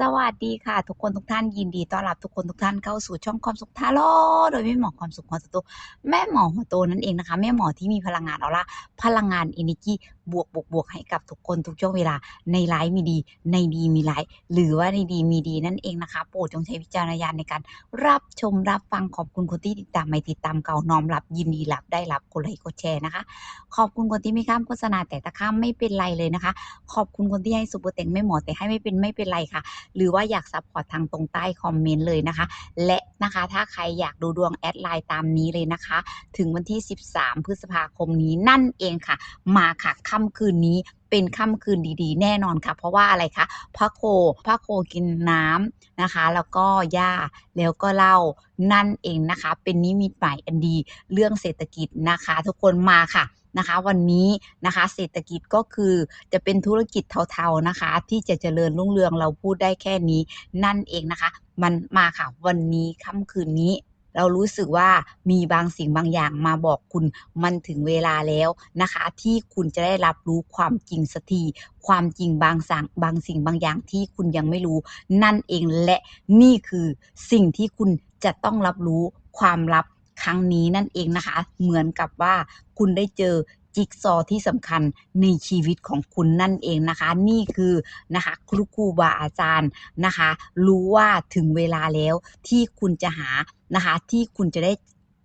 สวัสดีค่ะ ทุกคนทุกท่านยินดีต้อนรับทุกคนทุกท่านเข้าสู่ช่องความสุขทาโร่โดยแม่หมอความสุขของสตูแม่หมอหัวโตนั่นเองนะคะ แม่หมอที่มีพลังงานเอาละพลังงานเอเนจี บวกบวกบวกให้กับทุกคนทุกช่วงเวลาในไลฟ์มีดี ในดีมีไลฟ์หรือว่าในดีมีดีนั่นเองนะคะ โปรดจงใช้วิจารณญาณในการรับชมรับฟังขอบคุณคนที่ติดตามไม่ติดตามเก่าน้อมรับยินดีรับได้รับกดไลค์กดแชร์นะคะ ขอบคุณคนที่ไม่ข้ามโฆษณาแต่ตะข้ามไม่เป็นไรเลยนะคะ ขอบคุณคนที่ให้ซุปเปอร์เต็งไม่หมอแต่ให้ไม่เป็นไม่เป็นไรค่ะ หรือว่าอยากซัพพอร์ตทางตรงใต้คอมเมนต์เลยนะคะ และนะคะถ้าใครอยากดูดวงแอดไลน์ตามนี้เลยนะคะ ถึงวันที่ 13 พฤษภาคมนี้นั่นเองค่ะ มาค่ะค่ำคืนนี้เป็นค่ำคืนดีๆ แน่นอนค่ะ เพราะว่าอะไรคะพระโคพระโคกินน้ำนะคะ แล้วก็หญ้าแล้วก็เหล้านั่นเองนะคะ เป็นนิมิตใหม่อันดีเรื่องเศรษฐกิจนะคะ ทุกคนมาค่ะนะคะ วันนี้นะคะเศรษฐกิจก็คือจะเป็นธุรกิจเทาๆนะคะ ที่จะเจริญรุ่งเรืองเราพูดได้แค่นี้ นั่นเองนะคะ มันมาค่ะ วันนี้ค่ำคืนนี้ เรารู้สึกว่ามีบางสิ่งบางอย่างมาบอกคุณมันถึงเวลาแล้วนะคะ ที่คุณจะได้รับรู้ความจริงสักทีความจริงบางสั่งบางสิ่งบางอย่างที่คุณยังไม่รู้ นั่นเองและนี่คือสิ่งที่คุณจะต้องรับรู้ความลับครั้งนี้นั่นเองนะคะ เหมือนกับว่าคุณได้เจอ จิ๊กซอที่สำคัญในชีวิตของคุณนั่นเองนะคะ นี่คือนะคะครูครูบาอาจารย์นะคะ รู้ว่าถึงเวลาแล้วที่คุณจะหานะคะ ที่คุณจะได้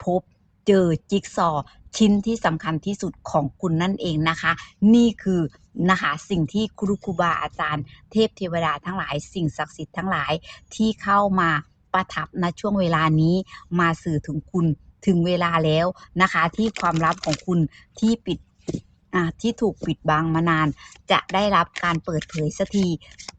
พบเจอจิ๊กซอชิ้นที่สำคัญที่สุดของคุณนั่นเองนะคะ นี่คือนะคะสิ่งที่ครูครูบาอาจารย์ เทพเทวดาทั้งหลาย สิ่งศักดิ์สิทธิ์ทั้งหลายที่เข้ามาประทับณช่วงเวลานี้มาสื่อถึงคุณ ถึงเวลาแล้วนะคะ ที่ความลับของคุณที่ปิดที่ถูกปิดบังมานาน จะได้รับการเปิดเผยสักที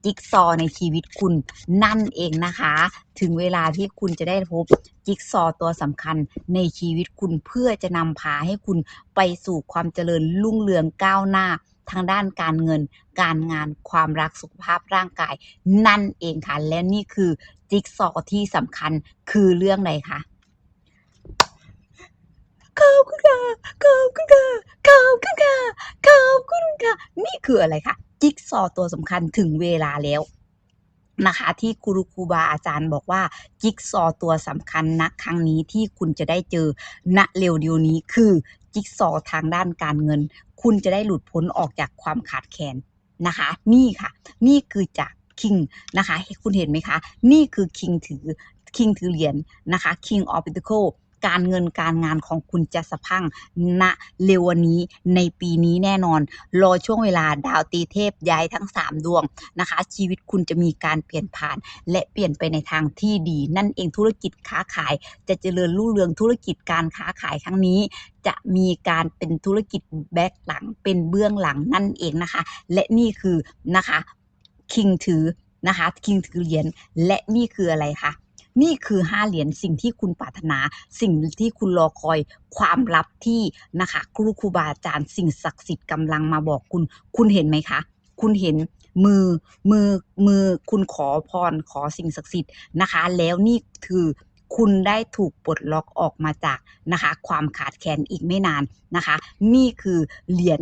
จิ๊กซอในชีวิตคุณนั่นเองนะคะ ถึงเวลาที่คุณจะได้พบจิ๊กซอตัวสำคัญในชีวิตคุณเพื่อจะนำพาให้คุณไปสู่ความเจริญรุ่งเรืองก้าวหน้าทางด้านการเงิน การงานความรักสุขภาพร่างกาย นั่นเองค่ะ และนี่คือจิ๊กซอที่สำคัญคือเรื่องใดคะ ขอบคุณค่ะขอบคุณค่ะขอบคุณค่ะขอบคุณค่ะนี่คืออะไรคะจิ๊กซอตัวสำคัญถึงเวลาแล้วนะคะที่ครูครูบาอาจารย์บอกว่าจิ๊กซอตัวสำคัญณครั้งนี้ที่คุณจะได้เจอณเร็วเดียวนี้คือจิ๊กซอทางด้านการเงิน คุณจะได้หลุดพ้นออกจากความขาดแคลนนะคะ นี่ค่ะ นี่คือจากคิงนะคะ คุณเห็นไหมคะ นี่คือคิงถือคิงถือเหรียญนะคะ King of Pentacle การเงินการงานของคุณจะสะพังณเร็ววันนี้ในปีนี้แน่นอน รอช่วงเวลาดาวตีเทพย้ายทั้ง 3 ดวงนะคะ ชีวิตคุณจะมีการเปลี่ยนผ่าน และเปลี่ยนไปในทางที่ดี นั่นเองธุรกิจค้าขาย จะเจริญรุ่งเรืองธุรกิจการค้าขายครั้งนี้ จะมีการเป็นธุรกิจแบ็กหลังเป็นเบื้องหลังนั่นเองนะคะ และนี่คือนะคะคิงถือนะคะคิงถือเหรียญและนี่คืออะไรคะ นี่คือห้าเหรียญสิ่งที่คุณปรารถนา สิ่งที่คุณรอคอยความลับที่นะคะครูครูบาอาจารย์สิ่งศักดิ์สิทธิ์กำลังมาบอกคุณ คุณเห็นไหมคะ คุณเห็นมือมือมือคุณขอพรขอสิ่งศักดิ์สิทธิ์นะคะ แล้วนี่คือคุณได้ถูกปลดล็อกออกมาจากนะคะ ความขาดแคลนอีกไม่นานนะคะ นี่คือเหรียญ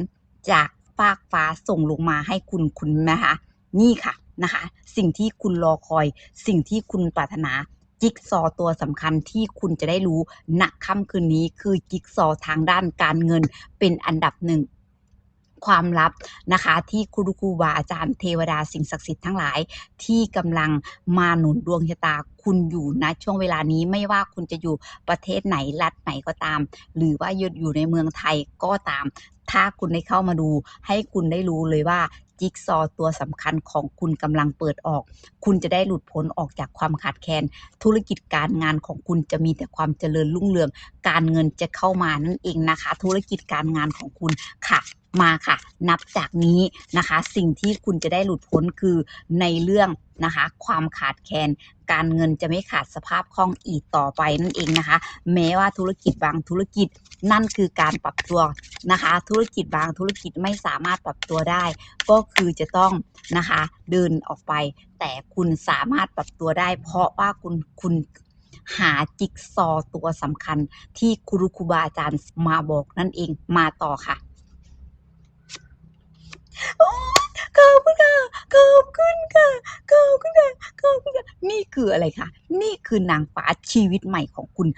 จากฟากฟ้าส่งลงมาให้คุณคุณนะคะ นี่ค่ะนะคะ สิ่งที่คุณรอคอย สิ่งที่คุณปรารถนา จิ๊กซอตัวสำคัญที่คุณจะได้รู้ณค่ำคืนนี้คือจิ๊กซอทางด้านการเงินเป็นอันดับหนึ่งความลับนะคะที่ครูครูบาอาจารย์เทวดาสิ่งศักดิ์สิทธิ์ทั้งหลาย ที่กำลังมาหนุนดวงชะตาคุณอยู่ณช่วงเวลานี้ไม่ว่าคุณจะอยู่ประเทศไหนรัฐไหนก็ตาม หรือว่าอยู่ในเมืองไทยก็ตาม ถ้าคุณได้เข้ามาดู ให้คุณได้รู้เลยว่า จิ๊กซอตัวสำคัญของคุณกำลังเปิดออก คุณจะได้หลุดพ้นออกจากความขาดแคลน ธุรกิจการงานของคุณจะมีแต่ความเจริญรุ่งเรือง การเงินจะเข้ามานั่นเองนะคะ ธุรกิจการงานของคุณค่ะ มาค่ะ นับจากนี้นะคะ สิ่งที่คุณจะได้หลุดพ้นคือในเรื่องนะคะ ความขาดแคลนการเงินจะไม่ขาดสภาพคล่องอีกต่อไปนั่นเองนะคะ แม้ว่าธุรกิจบางธุรกิจนั่นคือการปรับตัวนะคะ ธุรกิจบางธุรกิจไม่สามารถปรับตัวได้ ก็คือจะต้องนะคะเดินออกไป แต่คุณสามารถปรับตัวได้ เพราะว่าคุณคุณหาจิ๊กซอตัวสำคัญที่ครูครูบาอาจารย์มาบอกนั่นเองมาต่อค่ะ โอ้ขอบคุณค่ะ ขอบคุณค่ะ ขอบคุณค่ะ ขอบคุณค่ะ นี่คืออะไรคะ นี่คือนางฟ้าชีวิตใหม่ของคุณ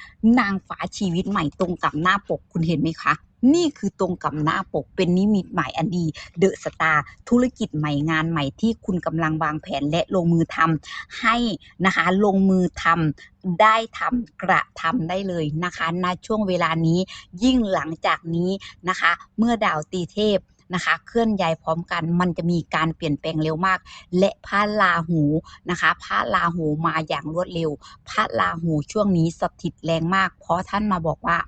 นางฟ้าชีวิตใหม่ตรงกับหน้าปกคุณเห็นไหมคะ นี่คือตรงกับหน้าปกเป็นนิมิตใหมายอันดี เดอะสตาร์ธุรกิจใหม่งานใหม่ที่คุณกำลังวางแผนและลงมือทำให้นะคะลงมือทำได้ทำกระทำได้เลยนะคะณช่วงเวลานี้ยิ่งหลังจากนี้นะคะ เมื่อดาวตีเทพ นะคะ เคลื่อนย้ายพร้อมกัน มันจะมีการเปลี่ยนแปลงเร็วมาก และพระราหูนะคะ พระราหูมาอย่างรวดเร็ว พระราหูช่วงนี้สถิตแรงมาก เพราะท่านมาบอกว่า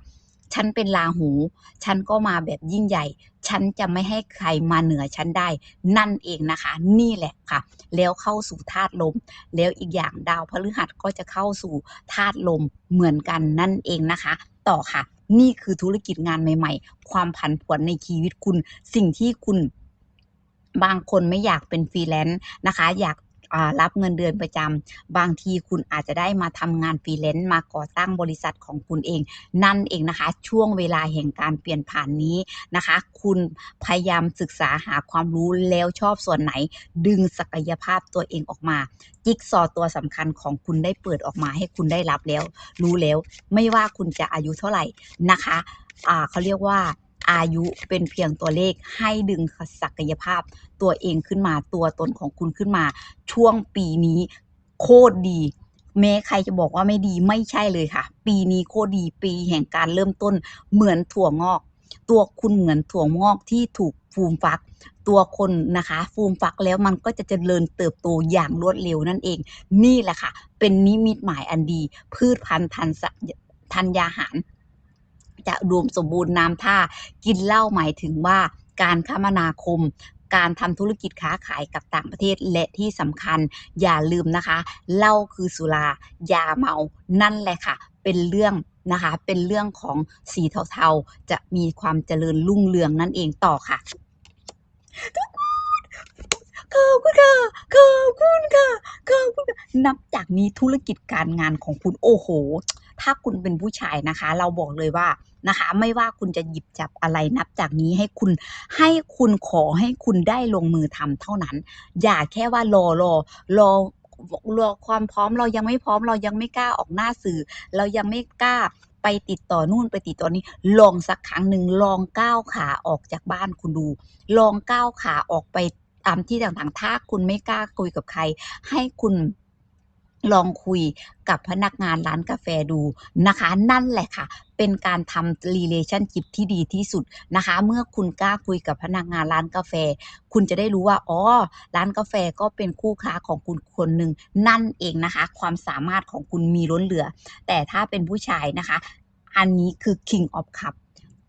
ฉันเป็นราหู ฉันก็มาแบบยิ่งใหญ่ ฉันจะไม่ให้ใครมาเหนือฉันได้ นั่นเองนะคะ นี่แหละค่ะ แล้วเข้าสู่ธาตุลม แล้วอีกอย่างดาวพฤหัสก็จะเข้าสู่ธาตุลมเหมือนกันนั่นเองนะคะ ต่อค่ะนี่คือธุรกิจงานใหม่ๆ ความผันผวนในชีวิตคุณ สิ่งที่คุณบางคนไม่อยากเป็นฟรีแลนซ์นะคะ อยากรับเงินเดือนประจำบางทีคุณอาจจะได้มาทำงานฟรีแลนซ์มาก่อตั้งบริษัทของคุณเอง นั่นเองนะคะ ช่วงเวลาแห่งการเปลี่ยนผ่านนี้นะคะ คุณพยายามศึกษาหาความรู้แล้วชอบส่วนไหน ดึงศักยภาพตัวเองออกมา จิ๊กซอตัวสำคัญของคุณได้เปิดออกมาให้คุณได้รับแล้ว รู้แล้ว ไม่ว่าคุณจะอายุเท่าไหร่นะคะ อ่าเขาเรียกว่าอายุเป็นเพียงตัวเลขให้ดึงศักยภาพตัวเองขึ้นมาตัวตนของคุณขึ้นมา ช่วงปีนี้โคตรดีแม้ใครจะบอกว่าไม่ดีไม่ใช่เลยค่ะ ปีนี้โคตรดีปีแห่งการเริ่มต้นเหมือนถั่วงอก ตัวคุณเหมือนถั่วงอกที่ถูกฟูมฟัก ตัวคนนะคะฟูมฟักแล้วมันก็จะเจริญเติบโตอย่างรวดเร็วนั่นเอง นี่แหละค่ะ เป็นนิมิตหมายอันดี พืชพันธุ์ทันธัญญาหาร จะรวมสมบูรณ์น้ำท่า กินเหล้าหมายถึงว่าการคมนาคมการทำธุรกิจค้าขายกับต่างประเทศและที่สำคัญอย่าลืมนะคะเหล้าคือสุรายาเมา นั่นแหละค่ะ เป็นเรื่องนะคะ เป็นเรื่องของสีเทาๆ จะมีความเจริญรุ่งเรืองนั่นเองต่อค่ะขอบคุณค่ะขอบคุณค่ะขอบคุณค่ะนับจากนี้ธุรกิจการงานของคุณโอ้โห ถ้าคุณเป็นผู้ชายนะคะ เราบอกเลยว่านะคะ ไม่ว่าคุณจะหยิบจับอะไรนับจากนี้ให้คุณให้คุณขอให้คุณได้ลงมือทำเท่านั้น อย่าแค่ว่ารอรอรอรอความพร้อมเรายังไม่พร้อมเรายังไม่กล้าออกหน้าสื่อ เรายังไม่กล้าไปติดต่อนู่นไปติดต่อนี้ลองสักครั้งหนึ่งลองก้าวขาออกจากบ้านคุณดู ลองก้าวขาออกไปตามที่ต่างๆถ้าคุณไม่กล้าคุยกับใคร ให้คุณ ลองคุยกับพนักงานร้านกาแฟดูนะคะ นั่นแหละค่ะ เป็นการทำ relationship ที่ดีที่สุดนะคะ เมื่อคุณกล้าคุยกับพนักงานร้านกาแฟ คุณจะได้รู้ว่าอ๋อร้านกาแฟก็เป็นคู่ค้าของคุณคนหนึ่งนั่นเองนะคะ ความสามารถของคุณมีล้นเหลือ แต่ถ้าเป็นผู้ชายนะคะ อันนี้คือ king of cup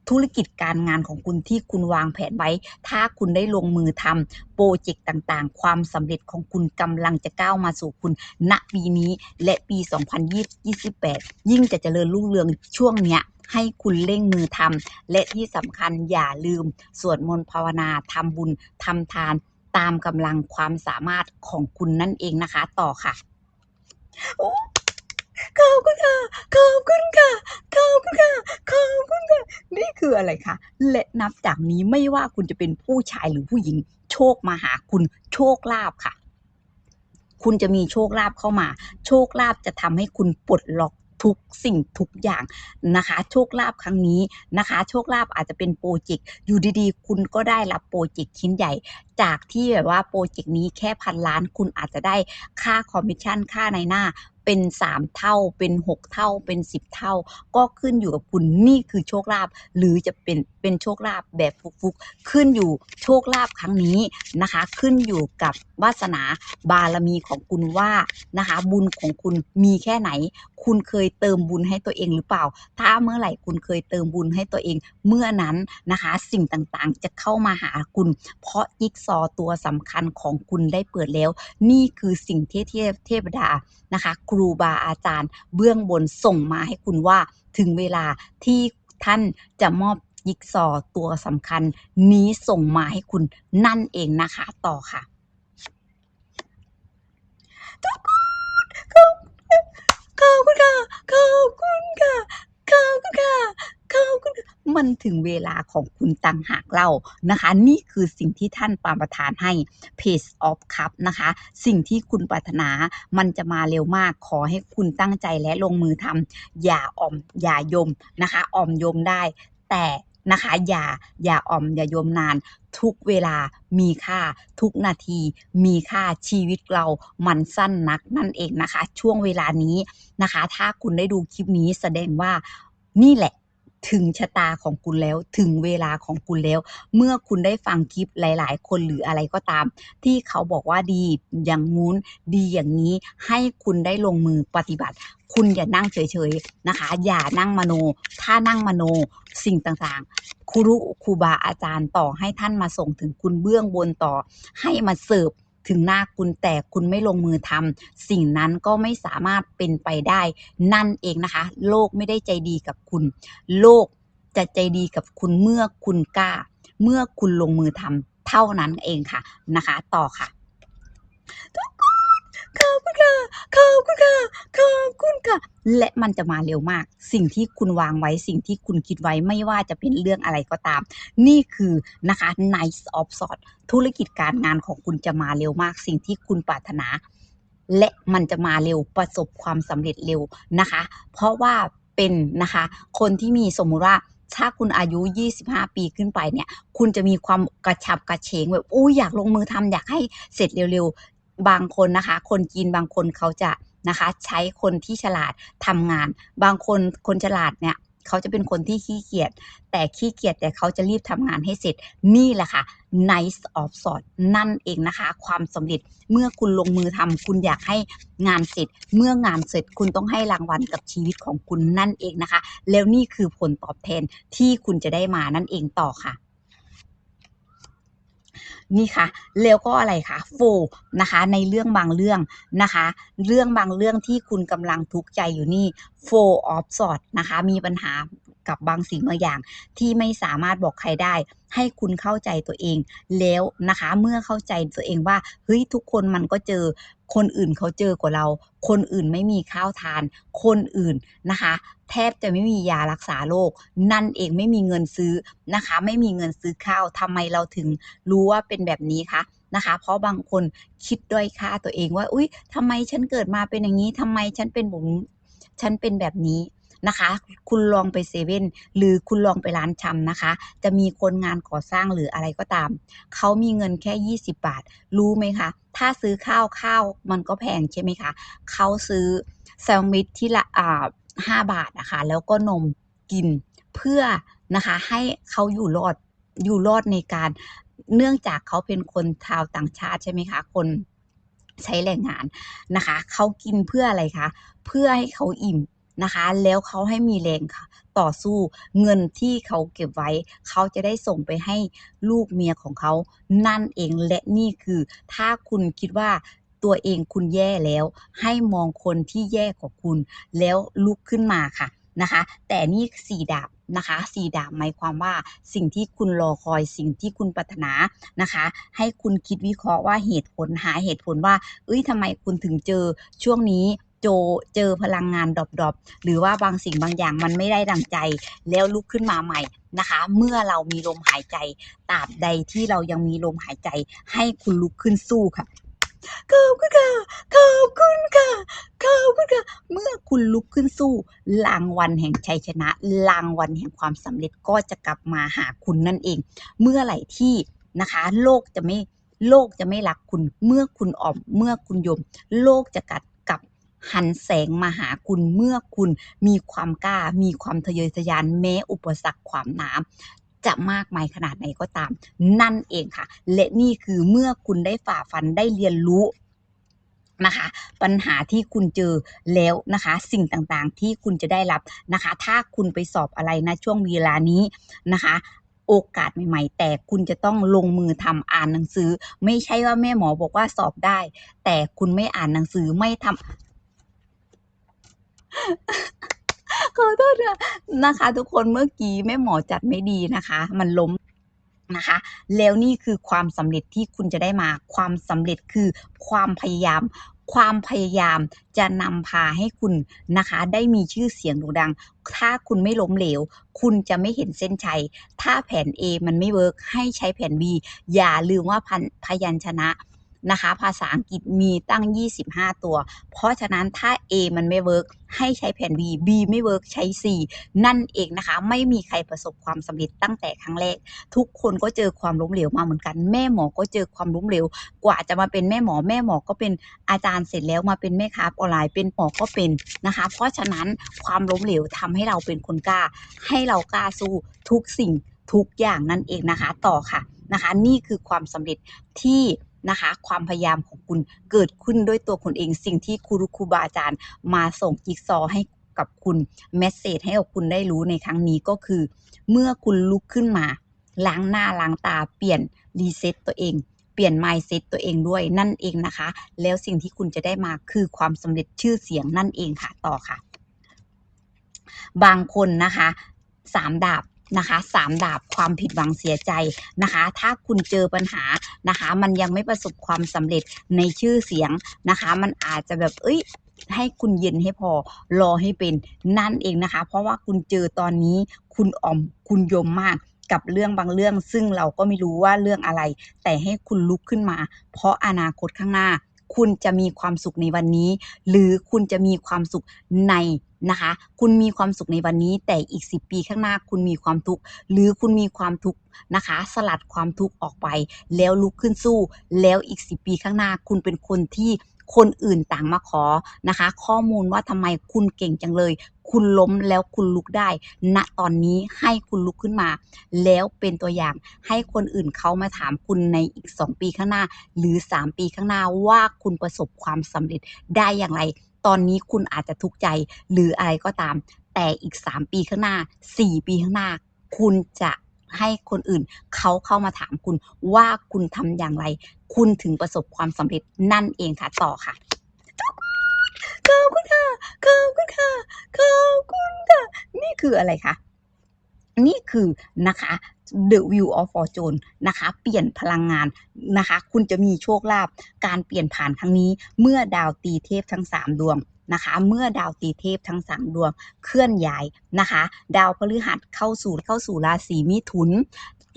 ธุรกิจการงานของคุณที่คุณวางแผนไว้ ถ้าคุณได้ลงมือทำโปรเจกต์ต่างๆ ความสำเร็จของคุณกำลังจะก้าวมาสู่คุณ ณปีนี้และปี 2028 ยิ่งจะเจริญรุ่งเรืองช่วงเนี้ยให้คุณเร่งมือทำและที่สำคัญอย่าลืม สวดมนต์ภาวนาทำบุญทำทาน ตามกำลังความสามารถของคุณนั่นเองนะคะ ต่อค่ะ ขอบคุณค่ะ ขอบคุณค่ะ ขอบคุณค่ะ ขอบคุณค่ะ นี่คืออะไรคะ และนับจากนี้ไม่ว่าคุณจะเป็นผู้ชายหรือผู้หญิง โชคมาหาคุณโชคลาภค่ะ คุณจะมีโชคลาภเข้ามา โชคลาภจะทำให้คุณปลดล็อกทุกสิ่งทุกอย่างนะคะ โชคลาภครั้งนี้นะคะ โชคลาภอาจจะเป็นโปรเจกต์อยู่ดีๆ คุณก็ได้รับโปรเจกต์ชิ้นใหญ่ จากที่แบบว่าโปรเจกต์นี้แค่พันล้าน คุณอาจจะได้ค่าคอมมิชชั่นค่าในหน้า เป็น 3 เท่าเป็น 6 เท่าเป็น10เท่า ก็ขึ้นอยู่กับคุณนี่คือโชคลาภหรือจะเป็นเป็นโชคลาภแบบฟุกๆ ขึ้นอยู่โชคลาภครั้งนี้นะคะ ขึ้นอยู่กับวาสนาบารมีของคุณว่านะคะ บุญของคุณมีแค่ไหน คุณเคยเติมบุญให้ตัวเองหรือเปล่า ถ้าเมื่อไหร่คุณเคยเติมบุญให้ตัวเองเมื่อนั้นนะคะ สิ่งต่างๆ จะเข้ามาหาคุณ เพราะจิ๊กซอตัวสำคัญของคุณได้เปิดแล้ว นี่คือสิ่งที่เทพเทพดานะคะ ครูบาอาจารย์เบื้องบนส่งมาให้คุณว่าถึงเวลาที่ท่านจะมอบยิกซอตัวสำคัญนี้ส่งมาให้คุณนั่นเองนะคะต่อค่ะทุกคนขอบขอบคุณค่ะขอบคุณค่ะ ขอบคุณค่ะขอบคุณค่ะมันถึงเวลาของคุณตังหากเล่านะคะ นี่คือสิ่งที่ท่านปาประทานให้ Page of Cup นะคะ สิ่งที่คุณปรารถนามันจะมาเร็วมากขอให้คุณตั้งใจและลงมือทำอย่าอ่อมอย่ายมนะคะอ่อมยมได้ แต่ นะคะ อย่าอย่าอ่อมอย่ายมนาน ทุกเวลามีค่า ทุกนาทีมีค่าชีวิตเรามันสั้นนักนั่นเองนะคะ ช่วงเวลานี้นะคะ ถ้าคุณได้ดูคลิปนี้แสดงว่านี่แหละ ถึงชะตาของคุณแล้ว ถึงเวลาของคุณแล้ว เมื่อคุณได้ฟังคลิปหลาย ๆ คนหรืออะไรก็ตาม ที่เขาบอกว่าดีอย่างงู้นดีอย่างนี้ให้คุณได้ลงมือปฏิบัติ คุณอย่านั่งเฉย ๆ นะคะ อย่านั่งมโน ถ้านั่งมโนสิ่งต่างๆครูรุครูบาอาจารย์ต่อให้ท่านมาส่งถึงคุณเบื้องบนต่อให้มาเสิร์ฟ ถึงหน้าคุณแต่คุณไม่ลงมือทำสิ่งนั้นก็ไม่สามารถเป็นไปได้ นั่นเองนะคะ โลกไม่ได้ใจดีกับคุณ โลกจะใจดีกับคุณเมื่อคุณกล้า เมื่อคุณลงมือทำเท่านั้นเองค่ะนะคะ ต่อค่ะทุกคนขอบคุณค่ะขอบคุณค่ะขอบคุณค่ะ และมันจะมาเร็วมาก สิ่งที่คุณวางไว้สิ่งที่คุณคิดไว้ไม่ว่าจะเป็นเรื่องอะไรก็ตาม นี่คือนะคะ Nice of s o r t ธุรกิจการงานของคุณจะมาเร็วมาก สิ่งที่คุณปรารถนา และมันจะมาเร็วประสบความสำเร็จเร็วนะคะ เพราะว่าเป็นนะคะ คนที่มีสมมุติว่าถ้าคุณอายุ 25 ปีขึ้นไปเนี่ย คุณจะมีความกระฉับกระเฉงแบบอู้อยากลงมือทำอยากให้เสร็จเร็วๆ บางคนนะคะ คนจีนบางคนเขาจะ นะคะ ใช้คนที่ฉลาดทำงาน บางคนคนฉลาดเนี่ยเขาจะเป็นคนที่ขี้เกียจแต่ขี้เกียจแต่เขาจะรีบทำงานให้เสร็จ นี่แหละค่ะ nice of sort นั่นเองนะคะ ความสำเร็จเมื่อคุณลงมือทำคุณอยากให้งานเสร็จ เมื่องานเสร็จคุณต้องให้รางวัลกับชีวิตของคุณนั่นเองนะคะ แล้วนี่คือผลตอบแทนที่คุณจะได้มานั่นเองต่อค่ะ นี่ค่ะแล้วก็อะไรคะโฟนะคะในเรื่องบางเรื่องนะคะ เรื่องบางเรื่องที่คุณกำลังทุกข์ใจอยู่นี่โฟออฟสอดนะคะมีปัญหา กับบางสิ่งบางอย่าง ที่ไม่สามารถบอกใครได้ ให้คุณเข้าใจตัวเองแล้วนะคะ เมื่อเข้าใจตัวเองว่าเฮ้ยทุกคนมันก็เจอ คนอื่นเขาเจอกว่าเรา คนอื่นไม่มีข้าวทาน คนอื่นนะคะ แทบจะไม่มียารักษาโรคนั่นเองไม่มีเงินซื้อนะคะ ไม่มีเงินซื้อข้าวทำไมเราถึงรู้ว่าเป็นแบบนี้คะนะคะเพราะบางคนคิดด้อยค่าตัวเองว่า อุ๊ยทำไมฉันเกิดมาเป็นอย่างนี้ทำไมฉันเป็นบุ๋มฉันเป็นแบบนี้ นะคะ คุณลองไปเซเว่นหรือคุณลองไปร้านชำนะคะ จะมีคนงานก่อสร้างหรืออะไรก็ตาม เขามีเงินแค่ 20 บาท รู้ไหมคะ ถ้าซื้อข้าวข้าวมันก็แพงใช่ไหมคะ เขาซื้อแซลมิทที่ละอ่าห้าบาทนะคะ แล้วก็นมกินเพื่อนะคะ ให้เขาอยู่รอดอยู่รอดในการเนื่องจากเขาเป็นคนชาวต่างชาติใช่ไหมคะ คนใช้แรงงานนะคะ เขากินเพื่ออะไรคะ เพื่อให้เขาอิ่ม นะคะ แล้วเขาให้มีแรงค่ะ ต่อสู้เงินที่เขาเก็บไว้ เขาจะได้ส่งไปให้ลูกเมียของเขานั่นเองและนี่คือ ถ้าคุณคิดว่าตัวเองคุณแย่แล้ว ให้มองคนที่แย่กว่าคุณ แล้วลุกขึ้นมาค่ะนะคะ แต่นี่สี่ดาบนะคะสี่ดาบหมายความว่าสิ่งที่คุณรอคอยสิ่งที่คุณปรารถนานะคะ ให้คุณคิดวิเคราะห์ว่าเหตุผลหาเหตุผลว่า เอ้ยทำไมคุณถึงเจอช่วงนี้ โจเจอพลังงานดรอปๆหรือว่าบางสิ่งบางอย่างมันไม่ได้ดังใจ แล้วลุกขึ้นมาใหม่นะคะ เมื่อเรามีลมหายใจตราบใดที่เรายังมีลมหายใจ ให้คุณลุกขึ้นสู้ค่ะขอบคุณค่ะขอบคุณค่ะขอบคุณค่ะ เมื่อคุณลุกขึ้นสู้ รางวัลแห่งชัยชนะ รางวัลแห่งความสำเร็จก็จะกลับมาหาคุณนั่นเอง เมื่อไหร่ที่นะคะ โลกจะไม่โลกจะไม่รักคุณ เมื่อคุณอ่อมเมื่อคุณยม โลกจะกัด หันแสงมาหาคุณเมื่อคุณมีความกล้า มีความทะเยอทะยานแม้อุปสรรคขวามน้ำจะมากมายขนาดไหนก็ตาม นั่นเองค่ะ และนี่คือเมื่อคุณได้ฝ่าฟันได้เรียนรู้นะคะ ปัญหาที่คุณเจอแล้วนะคะ สิ่งต่างๆที่คุณจะได้รับนะคะ ถ้าคุณไปสอบอะไรนะช่วงเวลานี้นะคะโอกาสใหม่ ๆ แต่คุณจะต้องลงมือทำอ่านหนังสือ ไม่ใช่ว่าแม่หมอบอกว่าสอบได้ แต่คุณไม่อ่านหนังสือไม่ทำ ขอโทษค่ะนะคะ ทุกคนเมื่อกี้แม่หมอจัดไม่ดีนะคะ มันล้มนะคะ แล้วนี่คือความสำเร็จที่คุณจะได้มาความสำเร็จคือความพยายาม ความพยายามจะนำพาให้คุณนะคะ ได้มีชื่อเสียงโด่งดัง ถ้าคุณไม่ล้มเหลว คุณจะไม่เห็นเส้นชัย ถ้าแผน A มันไม่เวิร์กให้ใช้แผน B อย่าลืมว่าพพยัญชนะ นะคะ ภาษาอังกฤษมีตั้ง 25 ตัว เพราะฉะนั้นถ้า A มันไม่เวิร์กให้ใช้แผน B B ไม่เวิร์กใช้ C นั่นเองนะคะ ไม่มีใครประสบความสำเร็จตั้งแต่ครั้งแรก ทุกคนก็เจอความล้มเหลวมาเหมือนกัน แม่หมอก็เจอความล้มเหลว กว่าจะมาเป็นแม่หมอ แม่หมอก็เป็นอาจารย์เสร็จแล้วมาเป็นแม่ค้าออนไลน์เป็นหมอก็เป็นนะคะ เพราะฉะนั้นความล้มเหลวทำให้เราเป็นคนกล้า ให้เรากล้าสู้ทุกสิ่งทุกอย่างนั่นเองนะคะ ต่อค่ะนะคะ นี่คือความสำเร็จที่ นะคะ ความพยายามของคุณเกิดขึ้นด้วยตัวคุณเอง สิ่งที่ครูครูบาอาจารย์มาส่งจิ๊กซอให้กับคุณเมสเซจให้กับคุณได้รู้ในครั้งนี้ก็คือ เมื่อคุณลุกขึ้นมาล้างหน้าล้างตาเปลี่ยนรีเซ็ตตัวเองเปลี่ยน mindset ตัวเองด้วยนั่นเองนะคะ แล้วสิ่งที่คุณจะได้มาคือความสำเร็จชื่อเสียงนั่นเองค่ะต่อค่ะ บางคนนะคะสามดาบ นะคะสามดาบความผิดหวังเสียใจนะคะ ถ้าคุณเจอปัญหานะคะ มันยังไม่ประสบความสำเร็จในชื่อเสียงนะคะ มันอาจจะแบบเอ้ยให้คุณเย็นให้พอรอให้เป็นนั่นเองนะคะ เพราะว่าคุณเจอตอนนี้คุณอ่อมคุณยมมากกับเรื่องบางเรื่อง ซึ่งเราก็ไม่รู้ว่าเรื่องอะไร แต่ให้คุณลุกขึ้นมา เพราะอนาคตข้างหน้า คุณจะมีความสุขในวันนี้ หรือคุณจะมีความสุขใน นะคะ คุณมีความสุขในวันนี้ แต่อีก 10 ปีข้างหน้าคุณมีความทุกข์หรือคุณมีความทุกข์นะคะ สลัดความทุกข์ออกไป แล้วลุกขึ้นสู้ แล้วอีก 10 ปีข้างหน้า คุณเป็นคนที่คนอื่นต่างมาขอนะคะ ข้อมูลว่าทำไมคุณเก่งจังเลย คุณล้มแล้วคุณลุกได้ณตอนนี้ให้คุณลุกขึ้นมา แล้วเป็นตัวอย่างให้คนอื่นเขามาถามคุณในอีก 2 ปีข้างหน้า หรือ 3 ปีข้างหน้าว่าคุณประสบความสำเร็จได้อย่างไร ตอนนี้คุณอาจจะทุกข์ใจหรืออะไรก็ตาม แต่อีก 3 ปีข้างหน้า 4 ปีข้างหน้า คุณจะให้คนอื่นเขาเข้ามาถามคุณว่าคุณทำอย่างไร คุณถึงประสบความสำเร็จนั่นเองค่ะต่อค่ะขอบคุณค่ะขอบคุณค่ะขอบคุณค่ะ นี่คืออะไรคะ นี่คือนะคะ The View of Fortune นะคะ เปลี่ยนพลังงานนะคะ คุณจะมีโชคลาภการเปลี่ยนผ่านครั้งนี้ เมื่อดาวตีเทพทั้ง 3 ดวง นะคะ เมื่อดาวตีเทพทั้ง 3 ดวงเคลื่อนย้ายนะคะ ดาวพฤหัสเข้าสู่เข้าสู่ราศีมิถุน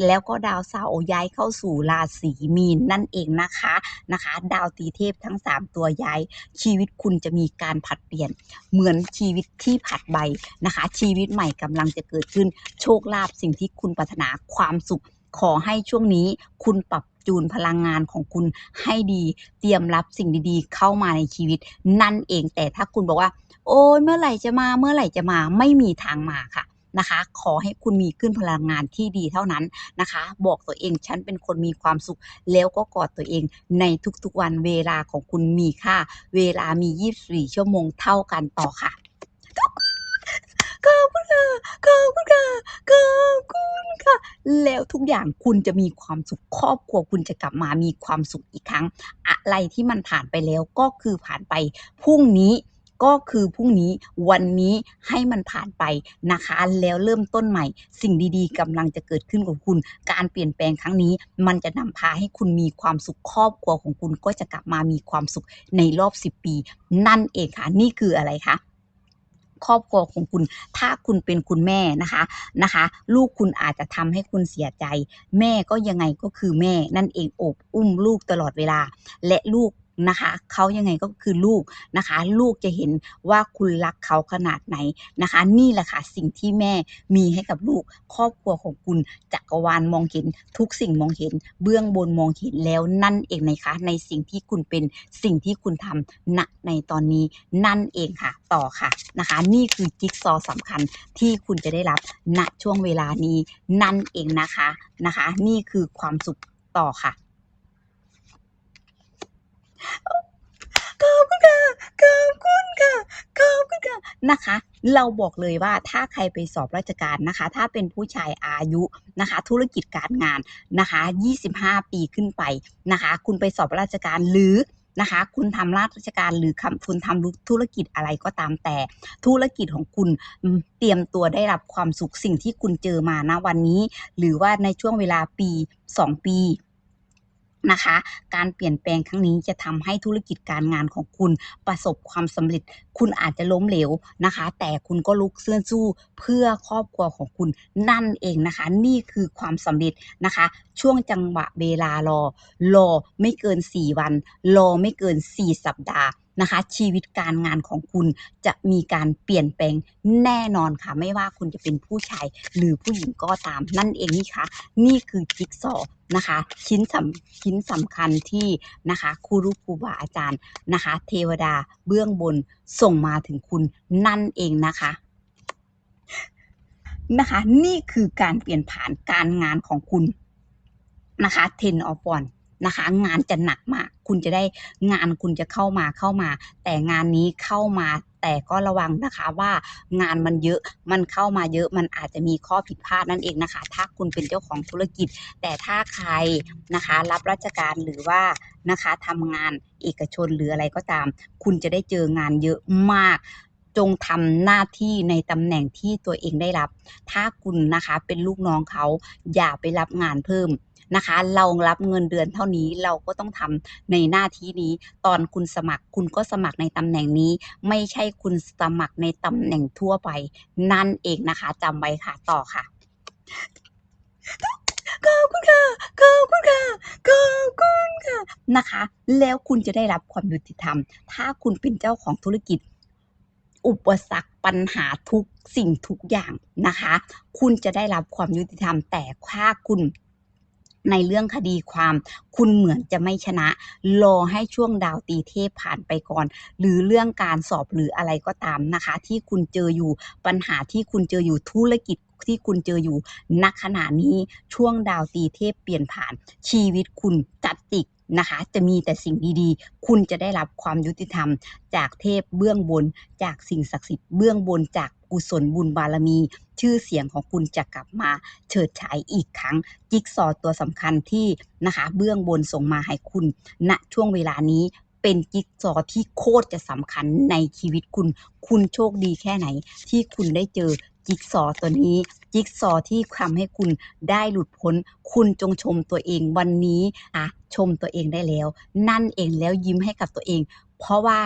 แล้วก็ดาวเสาร์ย้ายเข้าสู่ราศีมีนนั่นเองนะคะนะคะ ดาวตีเทพทั้ง 3 ตัวย้าย ชีวิตคุณจะมีการผัดเปลี่ยน เหมือนชีวิตที่ผัดใบนะคะ ชีวิตใหม่กำลังจะเกิดขึ้นโชคลาภสิ่งที่คุณปรารถนาความสุขขอให้ช่วงนี้คุณปรับ จูนพลังงานของคุณให้ดี เตรียมรับสิ่งดีๆ เข้ามาในชีวิต นั่นเอง แต่ถ้าคุณบอกว่า โอ้ยเมื่อไหร่จะมา เมื่อไหร่จะมา ไม่มีทางมาค่ะนะคะ ขอให้คุณมีขึ้นพลังงานที่ดีเท่านั้นนะคะ บอกตัวเองฉันเป็นคนมีความสุข แล้วก็กอดตัวเองในทุกๆวันเวลาของคุณมีค่า เวลามี 24 ชั่วโมงเท่ากันต่อค่ะ ขอบคุณค่ะขอบคุณค่ะขอบคุณค่ะ แล้วทุกอย่างคุณจะมีความสุขครอบครัวคุณจะกลับมามีความสุขอีกครั้ง อะไรที่มันผ่านไปแล้วก็คือผ่านไปพรุ่งนี้ก็คือพรุ่งนี้วันนี้ให้มันผ่านไปนะคะ แล้วเริ่มต้นใหม่ สิ่งดีๆกำลังจะเกิดขึ้นกับคุณ การเปลี่ยนแปลงครั้งนี้ มันจะนำพาให้คุณมีความสุขครอบครัวของคุณก็จะกลับมามีความสุขในรอบ 10 ปี นั่นเองค่ะนี่คืออะไรคะ ครอบครัวของคุณ ถ้าคุณเป็นคุณแม่นะคะนะคะ ลูกคุณอาจจะทำให้คุณเสียใจ แม่ก็ยังไงก็คือแม่นั่นเองโอบอุ้มลูกตลอดเวลา และลูก นะคะเขายังไงก็คือลูกนะคะ ลูกจะเห็นว่าคุณรักเขาขนาดไหนนะคะ นี่แหละค่ะสิ่งที่แม่มีให้กับลูกครอบครัวของคุณจักรวาลมองเห็นทุกสิ่งมองเห็น เบื้องบนมองเห็นแล้วนั่นเองนะคะ ในสิ่งที่คุณเป็นสิ่งที่คุณทำณในตอนนี้นั่นเองค่ะ ต่อค่ะนะคะ นี่คือจิ๊กซอว์สำคัญที่คุณจะได้รับณช่วงเวลานี้นั่นเองนะคะนะคะ นี่คือความสุขต่อค่ะ ขอบคุณค่ะขอบคุณค่ะขอบคุณค่ะนะคะ เราบอกเลยว่าถ้าใครไปสอบราชการนะคะ ถ้าเป็นผู้ชายอายุนะคะ ธุรกิจการงานนะคะ 25 ปีขึ้นไปนะคะ คุณไปสอบราชการหรือนะคะ คุณทำราชการหรือคุณทำธุรกิจอะไรก็ตามแต่ ธุรกิจของคุณเตรียมตัวได้รับความสุขสิ่งที่คุณเจอมาณวันนี้ หรือว่าในช่วงเวลาปี 2 ปี นะคะ การเปลี่ยนแปลงครั้งนี้จะทำให้ธุรกิจการงานของคุณประสบความสำเร็จ คุณอาจจะล้มเหลวนะคะ แต่คุณก็ลุกเสื้อสู้เพื่อครอบครัวของคุณนั่นเองนะคะ นี่คือความสำเร็จนะคะ ช่วงจังหวะเวลารอ รอไม่เกิน 4 วัน รอไม่เกิน 4 สัปดาห์ นะคะ ชีวิตการงานของคุณจะมีการเปลี่ยนแปลงแน่นอนค่ะ ไม่ว่าคุณจะเป็นผู้ชายหรือผู้หญิงก็ตาม นั่นเองนี่ค่ะนี่คือจิ๊กซอว์นะคะ ชิ้นสำชิ้นสำคัญที่นะคะครูรูครูบาอาจารย์นะคะ เทวดาเบื้องบนส่งมาถึงคุณนั่นเองนะคะนะคะ นี่คือการเปลี่ยนผ่านการงานของคุณนะคะ ten of one นะคะ งานจะหนักมาก คุณจะได้งานคุณจะเข้ามาเข้ามา แต่งานนี้เข้ามาแต่ก็ระวังนะคะว่างานมันเยอะมันเข้ามาเยอะมันอาจจะมีข้อผิดพลาดนั่นเองนะคะ ถ้าคุณเป็นเจ้าของธุรกิจ แต่ถ้าใครนะคะ รับราชการหรือว่านะคะทำงานเอกชนหรืออะไรก็ตาม คุณจะได้เจองานเยอะมากจงทำหน้าที่ในตำแหน่งที่ตัวเองได้รับ ถ้าคุณนะคะเป็นลูกน้องเขาอย่าไปรับงานเพิ่ม นะคะ เรารับเงินเดือนเท่านี้เราก็ต้องทำในหน้าที่นี้ ตอนคุณสมัครคุณก็สมัครในตำแหน่งนี้ ไม่ใช่คุณสมัครในตำแหน่งทั่วไป นั่นเองนะคะจำไว้ค่ะต่อค่ะขอบคุณค่ะขอบคุณค่ะขอบคุณค่ะนะคะ แล้วคุณจะได้รับความยุติธรรม ถ้าคุณเป็นเจ้าของธุรกิจ อุปสรรคปัญหาทุกสิ่งทุกอย่างนะคะ คุณจะได้รับความยุติธรรม แต่ถ้าคุณ ในเรื่องคดีความ คุณเหมือนจะไม่ชนะ รอให้ช่วงดาวตีเทพผ่านไปก่อน หรือเรื่องการสอบหรืออะไรก็ตามนะคะ ที่คุณเจออยู่ปัญหาที่คุณเจออยู่ธุรกิจที่คุณเจออยู่ณขณะนี้ช่วงดาวตีเทพเปลี่ยนผ่านชีวิตคุณจัดติก นะคะ จะมีแต่สิ่งดีๆ คุณจะได้รับความยุติธรรม จากเทพเบื้องบน จากสิ่งศักดิ์สิทธิ์เบื้องบนจากกุศลบุญบารมี ชื่อเสียงของคุณจะกลับมาเฉิดฉายอีกครั้ง จิ๊กซอตัวสำคัญที่นะคะ เบื้องบนส่งมาให้คุณณช่วงเวลานี้เป็นจิ๊กซอที่โคตรจะสำคัญในชีวิตคุณ คุณโชคดีแค่ไหน ที่คุณได้เจอ จิ๊กซอตัวนี้ จิ๊กซอที่ทำให้คุณได้หลุดพ้น คุณจงชมตัวเองวันนี้อะชมตัวเองได้แล้ว นั่นเองแล้วยิ้มให้กับตัวเอง เพราะว่า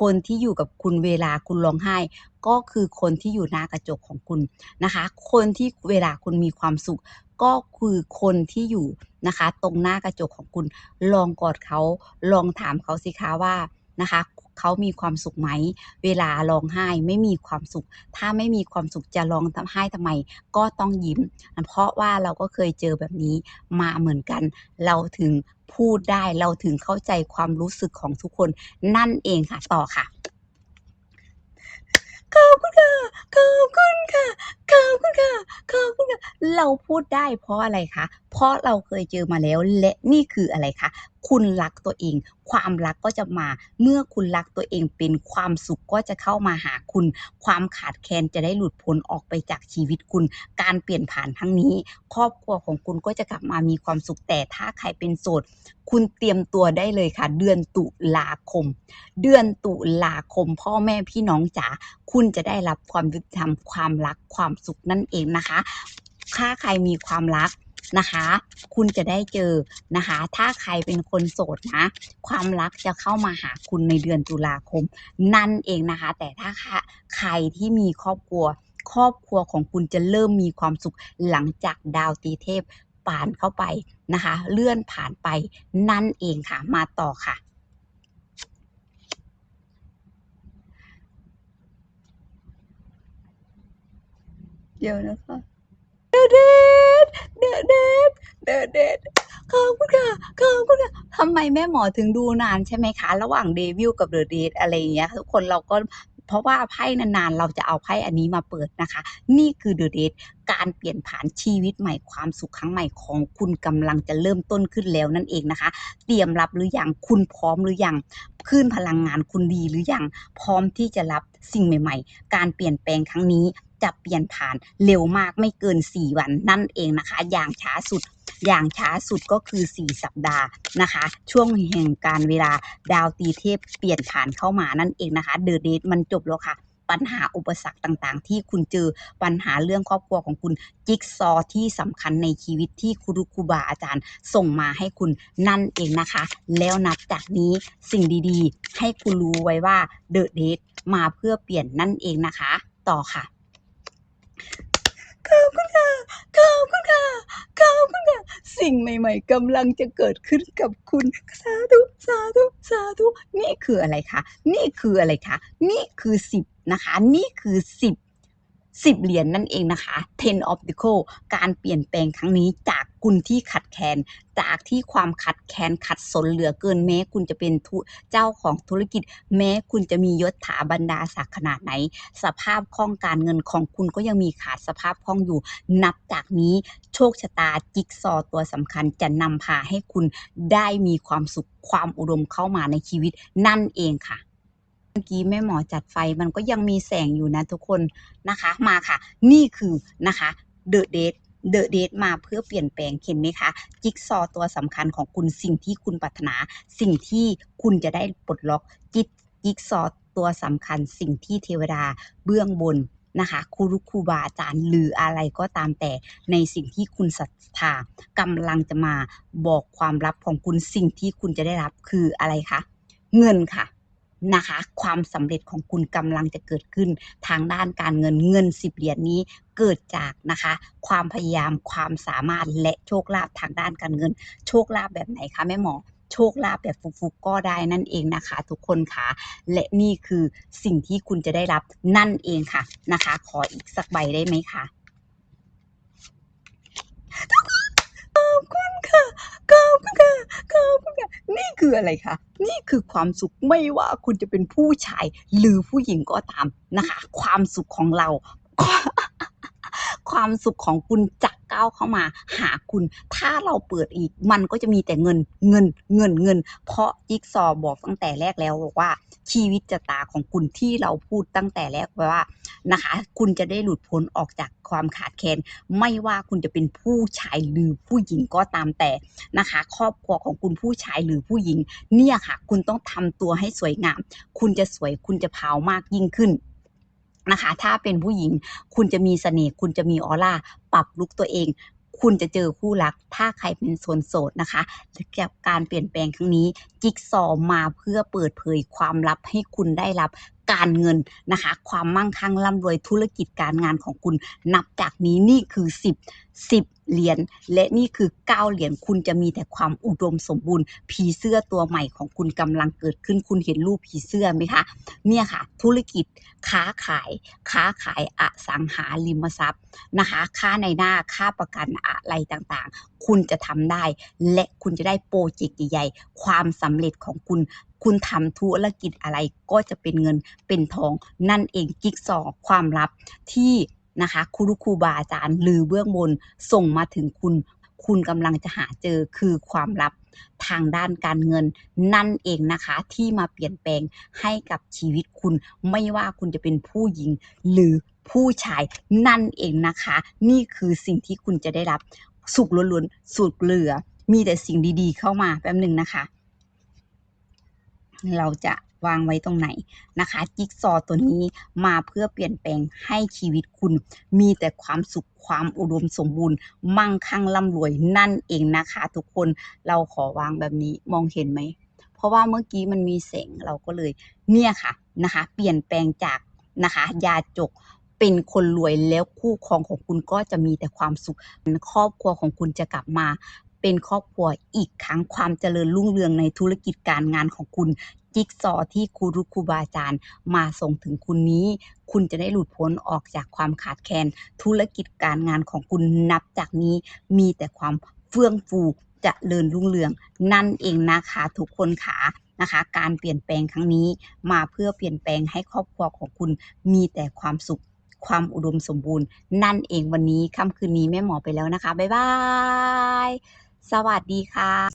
คนที่อยู่กับคุณเวลาคุณร้องไห้ ก็คือคนที่อยู่หน้ากระจกของคุณนะคะ คนที่เวลาคุณมีความสุข ก็คือคนที่อยู่นะคะ ตรงหน้ากระจกของคุณ ลองกอดเขาลองถามเขาสิคะว่านะคะ เขามีความสุขไหม เวลาร้องไห้ไม่มีความสุข ถ้าไม่มีความสุขจะร้องทำไห้ทำไม ก็ต้องยิ้ม เพราะว่าเราก็เคยเจอแบบนี้มาเหมือนกัน เราถึงพูดได้เราถึงเข้าใจความรู้สึกของทุกคนนั่นเองค่ะ ต่อค่ะขอบคุณค่ะขอบคุณค่ะขอบคุณค่ะขอบคุณค่ะ เราพูดได้เพราะอะไรคะ เพราะเราเคยเจอมาแล้วและนี่คืออะไรคะ คุณรักตัวเอง ความรักก็จะมา เมื่อคุณรักตัวเองเป็นความสุขก็จะเข้ามาหาคุณ ความขาดแคลนจะได้หลุดพ้นออกไปจากชีวิตคุณ การเปลี่ยนผ่านทั้งนี้ ครอบครัวของคุณก็จะกลับมามีความสุขแต่ถ้าใครเป็นโสด คุณเตรียมตัวได้เลยค่ะ เดือนตุลาคม เดือนตุลาคม พ่อแม่พี่น้องจ๋าคุณจะได้รับความยุติธรรมความรักความสุขนั่นเองนะคะถ้าใครมีความรัก นะคะ คุณจะได้เจอนะคะ ถ้าใครเป็นคนโสดนะ ความรักจะเข้ามาหาคุณในเดือนตุลาคม นั่นเองนะคะ แต่ถ้าใครที่มีครอบครัว ครอบครัวของคุณจะเริ่มมีความสุขหลังจากดาวตีเทพผ่านเข้าไปนะคะ เลื่อนผ่านไปนั่นเองค่ะ มาต่อค่ะเดี๋ยวนะคะ เดดเดดเดดเดดเดดขอบคุณค่ะขอบคุณค่ะทำไมแม่หมอถึงดูนานใช่ไหมคะ ระหว่างเดวิลกับเดอะเดดอะไรอย่างเงี้ยทุกคนเราก็ เพราะว่าไพ่นานๆ เราจะเอาไพ่อันนี้มาเปิดนะคะ นี่คือเดอะเดทการเปลี่ยนผ่านชีวิตใหม่ความสุขครั้งใหม่ของคุณกำลังจะเริ่มต้นขึ้นแล้วนั่นเองนะคะ เตรียมรับหรือยังคุณพร้อมหรือยังคลื่นพลังงานคุณดีหรือยังพร้อมที่จะรับสิ่งใหม่ ๆ การเปลี่ยนแปลงครั้งนี้จะเปลี่ยนผ่านเร็วมากไม่เกิน 4 วันนั่นเองนะคะ อย่างช้าสุด อย่างช้าสุดก็คือ 4 สัปดาห์นะคะ ช่วงแห่งการเวลาดาวตีเทพเปลี่ยนผ่านเข้ามานั่นเองนะคะเดอะเดทมันจบแล้วค่ะปัญหาอุปสรรคต่างๆ ที่คุณเจอปัญหาเรื่องครอบครัวของคุณจิ๊กซอที่สำคัญในชีวิตที่ครูครูบาอาจารย์ส่งมาให้คุณนั่นเองนะคะ แล้วนับจากนี้สิ่งดีๆ ให้คุณรู้ไว้ว่าเดอะเดทมาเพื่อเปลี่ยนนั่นเองนะคะ ต่อค่ะ ขอบคุณค่ะขอบคุณค่ะขอบคุณค่ะ สิ่งใหม่ ๆกำลังจะเกิดขึ้นกับคุณ สาธุ สาธุ สาธุ นี่คืออะไรคะ นี่คืออะไรคะ นี่คือสิบนะคะ นี่คือสิบ สิบเหรียญนนั่นเองนะคะ ten of the c o การเปลี่ยนแปลงครั้งนี้จากคุณที่ขัดแคลนจากที่ความขัดแคลนขัดสนเหลือเกินแม้ คุณจะเป็นเจ้าของธุรกิจ แม้คุณจะมียศถาบรรดาศักดิ์ขนาดไหน สภาพคล่องการเงินของคุณก็ยังมีขาดสภาพคล่องอยู่ นับจากนี้โชคชะตาจิ๊กซอตัวสำคัญจะนำพาให้คุณได้มีความสุขความอุดมเข้ามาในชีวิตนั่นเองค่ะ มื่อกี้แม่หมอจัดไฟมันก็ยังมีแสงอยู่นะทุกคนนะคะ มาค่ะ นี่คือนะคะเดอะเดทเดอะเดทมาเพื่อเปลี่ยนแปลงเห็นไหมคะ จิ๊กซอตัวสำคัญของคุณสิ่งที่คุณปรารถนา สิ่งที่คุณจะได้ปลดล็อกจิ๊กจิ๊กซอตัวสำคัญ สิ่งที่เทวดาเบื้องบนนะคะครูรุครูบาอาจารย์หรืออะไรก็ตามแต่ในสิ่งที่คุณศรัทธากำลังจะมาบอกความลับของคุณสิ่งที่คุณจะได้รับคืออะไรคะ เงินค่ะ นะคะ ความสำเร็จของคุณกำลังจะเกิดขึ้นทางด้านการเงินเงินสิบเหรียญนี้เกิดจากนะคะ ความพยายามความสามารถและโชคลาภทางด้านการเงิน โชคลาภแบบไหนคะแม่หมอโชคลาภแบบฟุกๆก็ได้นั่นเองนะคะ ทุกคนค่ะ และนี่คือสิ่งที่คุณจะได้รับนั่นเองค่ะนะคะ ขออีกสักใบได้ไหมคะขอบคุณค่ะขอบคุณค่ะขอบคุณค่ะ คืออะไรคะ นี่คือความสุขไม่ว่าคุณจะเป็นผู้ชายหรือผู้หญิงก็ตามนะคะ ความสุขของเรา ความสุขของคุณจะก้าวเข้ามาหาคุณ ถ้าเราเปิดอีกมันก็จะมีแต่เงินเงินเงินเงิน เพราะจิ๊กซอบอกตั้งแต่แรกแล้วบอกว่าชีวิตจะตาของคุณที่เราพูดตั้งแต่แรกว่านะคะ คุณจะได้หลุดพ้นออกจากความขาดแคลนไม่ว่าคุณจะเป็นผู้ชายหรือผู้หญิงก็ตามแต่นะคะ ครอบครัวของคุณผู้ชายหรือผู้หญิง เนี่ยค่ะ คุณต้องทำตัวให้สวยงาม คุณจะสวยคุณจะพราวมากยิ่งขึ้น นะคะ ถ้าเป็นผู้หญิงคุณจะมีเสน่ห์คุณจะมีออร่าปรับลุกตัวเอง คุณจะเจอคู่รัก ถ้าใครเป็นโซนโสดนะคะกับการเปลี่ยนแปลงครั้งนี้ จิ๊กซอว์มาเพื่อเปิดเผยความลับให้คุณได้รับ การเงินนะคะ ความมั่งคั่งร่ำรวยธุรกิจการงานของคุณ นับจากนี้นี่คือ 10 10 เหรียญและนี่คือ 9 เหรียญคุณจะมีแต่ความอุดมสมบูรณ์ ผีเสื้อตัวใหม่ของคุณกำลังเกิดขึ้นคุณเห็นรูปผีเสื้อไหมคะเนี่ยค่ะ ธุรกิจค้าขายค้าขายอสังหาริมทรัพย์นะคะค่าในหน้าค่าประกันอะไรต่างๆ คุณจะทำได้ และคุณจะได้โปรเจกต์ใหญ่ๆความสำเร็จของคุณ คุณทำธุรกิจอะไรก็จะเป็นเงินเป็นทองนั่นเองกิ๊กซอว์ความลับที่นะคะครูครูบาอาจารย์หรือเบื้องบนส่งมาถึงคุณ คุณกำลังจะหาเจอคือความลับทางด้านการเงินนั่นเองนะคะที่มาเปลี่ยนแปลงให้กับชีวิตคุณ ไม่ว่าคุณจะเป็นผู้หญิงหรือผู้ชายนั่นเองนะคะ นี่คือสิ่งที่คุณจะได้รับสุขล้วนๆสุขเหลือ มีแต่สิ่งดีๆเข้ามาแป๊บหนึ่งนะคะ เราจะวางไว้ตรงไหนนะคะ จิ๊กซอว์ตัวนี้มาเพื่อเปลี่ยนแปลงให้ชีวิตคุณ มีแต่ความสุขความอุดมสมบูรณ์ มั่งคั่งร่ำรวยนั่นเองนะคะ ทุกคนเราขอวางแบบนี้มองเห็นไหม เพราะว่าเมื่อกี้มันมีแสงเราก็เลยเนี่ยค่ะนะคะ เปลี่ยนแปลงจากนะคะยาจกเป็นคนรวยแล้วคู่ครองของคุณก็จะมีแต่ความสุขครอบครัวของคุณจะกลับมา เป็นครอบครัวอีกครั้งความเจริญรุ่งเรืองในธุรกิจการงานของคุณจิ๊กซอว์ที่ครูรุครูบาอาจารย์มาส่งถึงคุณนี้ คุณจะได้หลุดพ้นออกจากความขาดแคลนธุรกิจการงานของคุณนับจากนี้มีแต่ความเฟื่องฟูจเจริญรุ่งเรือง นั่นเองนะคะทุกคนค่ะนะคะ การเปลี่ยนแปลงครั้งนี้มาเพื่อเปลี่ยนแปลงให้ครอบครัวของคุณมีแต่ความสุขความอุดมสมบูรณ์ นั่นเองวันนี้ค่ำคืนนี้แม่หมอไปแล้วนะคะ บ๊ายบาย สวัสดีค่ะ